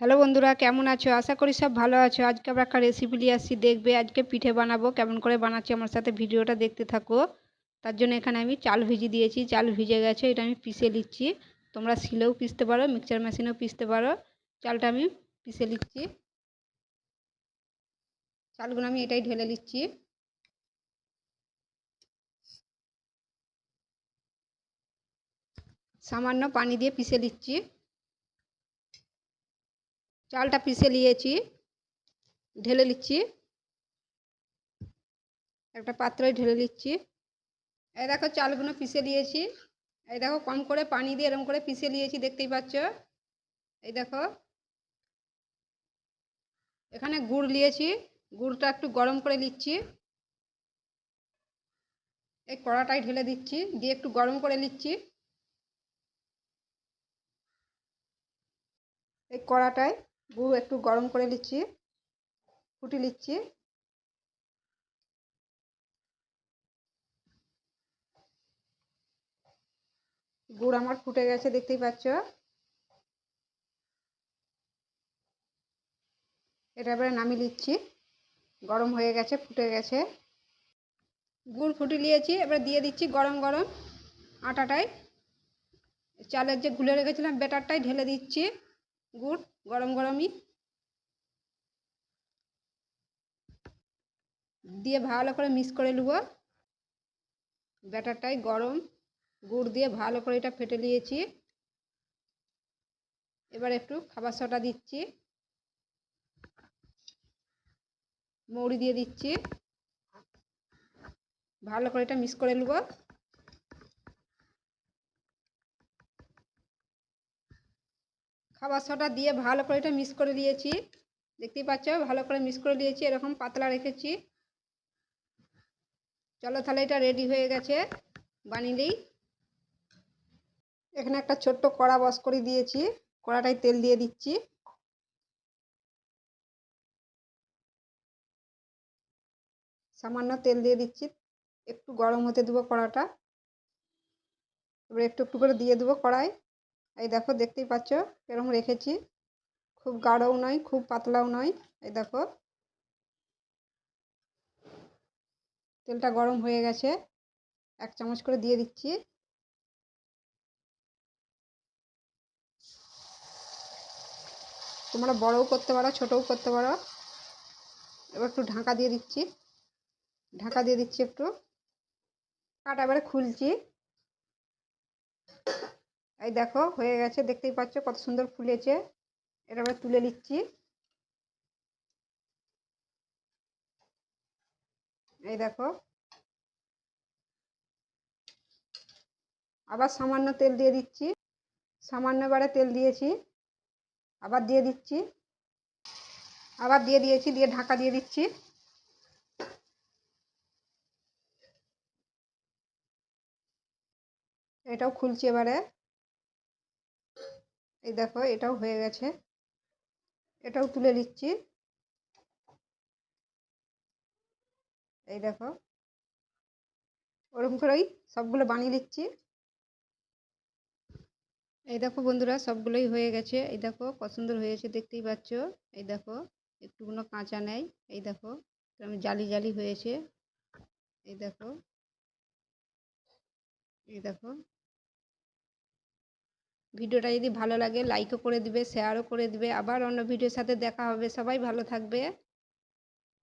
Hello বন্ধুরা, কেমন আছো? আশা করি সব ভালো আছো। আজকে আমরা একটা রেসিপি নিয়ে আসছি, দেখবে আজকে পিঠে বানাবো। কেমন করে বানাচ্ছি আমার সাথে ভিডিওটা দেখতে থাকো। তার জন্য এখানে আমি চাল ভিজিয়ে দিয়েছি। চাল ভিজে গেছে, এটা আমি পিষে নিচ্ছি। তোমরা শিলেও পিষতে পারো মিক্সচার মেশিনেও পিষতে পারো। চালটা আমি পিষে নিচ্ছি। চালগুলো আমি এটাই ঢেলে নিচ্ছি। সামান্য পানি দিয়ে পিষে নিচ্ছি। চালটা পিষে নিয়েছি, ঢেলে নিচ্ছি। একটা পাত্রে ঢেলে নিচ্ছি। এই দেখো চালগুলো পিষে নিয়েছি। এই দেখো কম করে পানি দিয়ে এরকম করে পিষে নিয়েছি, দেখতেই পাচ্ছ? এই দেখো। এখানে গুড় নিয়েছি, গুড়টা একটু গরম করে নিচ্ছি। এই কড়াটাই ঢেলে দিচ্ছি, দিয়ে একটু গরম করে নিচ্ছি। এই কড়াটায় গুড় একটু গরম করে নিচ্ছি, ফুটি নিচ্ছি। গুড় আমার ফুটে গেছে, দেখতেই পাচ্ছ। এটা এবারে নামিয়ে নিচ্ছি, গরম হয়ে গেছে, ফুটে গেছে। গুড় ফুটে নিয়েছি, এবার দিয়ে দিচ্ছি গরম গরম আটাটাই চালের যে গুলে রেখেছিলাম বেটারটাই ঢেলে দিচ্ছি গুড়। গরম গরমই। দিয়ে ভালো করে মিক্স করে নেব। ব্যাটারটাই গরম, গুড় দিয়ে ভালো করে এটা ফেটে নিয়েছি। এবার একটু খাবার সোডা দিচ্ছি। মৌরি দিয়ে দিচ্ছি। ভালো করে এটা মিক্স করে নেব। খাবার সোডা দিয়ে ভালো করে এটা মিক্স করে দিয়েছি। দেখতেই পাচ্ছ? ভালো করে মিক্স করে দিয়েছি, এরকম পাতলা রেখেছি। চলো তাহলে এটা রেডি হয়ে গেছে বানিলেই এখানে একটা ছোট্ট কড়া বস করে দিয়েছি, কড়াটায় তেল দিয়ে দিচ্ছি। সামান্য তেল দিয়ে দিচ্ছি, একটু গরম হতে দেবো কড়াটা। এবার একটু একটু করে দিয়ে দেবো কড়াই এই দেখো দেখতেই পাচ্ছ এরকম রেখেছি। খুব গাঢ়ও নয়, খুব পাতলাও নয়, এই দেখো। তেলটা গরম হয়ে গেছে, এক চামচ করে দিয়ে দিচ্ছি। তোমরা বড়ও করতে পারো, ছোটও করতে পারো। এবার একটু ঢাকা দিয়ে দিচ্ছি। ঢাকা দিয়ে দিচ্ছি একটু। কাটা এবারে খুলছি। এই দেখো, হয়ে গেছে। দেখতেই পাচ্ছ কত সুন্দর ফুলেছে। এটা এবার তুলে নিচ্ছি। এই দেখো। আবার সামান্য তেল দিয়ে দিচ্ছি। সামান্য বারে তেল দিয়েছি। আবার দিয়ে দিচ্ছি। আবার দিয়ে দিয়েছি, দিয়ে ঢাকা দিয়ে দিচ্ছি। এটাও খুলছি এবারে। এই দেখো, এটাও হয়ে গেছে। এটাও তুলে নিচ্ছি। এই দেখো ওরকম করেই সবগুলো বানিয়ে নিচ্ছি। এই দেখো বন্ধুরা, সবগুলোই হয়ে গেছে। এই দেখো, কত সুন্দর হয়েছে, দেখতেই পাচ্ছ। এই দেখো, একটুকুনো কাঁচা নেই। এই দেখো জালি জালি হয়েছে। এই দেখো এই দেখো। ভিডিওটা যদি ভালো লাগে লাইকও করে দিবে শেয়ারও করে দিবে। আবার অন্য ভিডিওর সাথে দেখা হবে। সবাই ভালো থাকবে।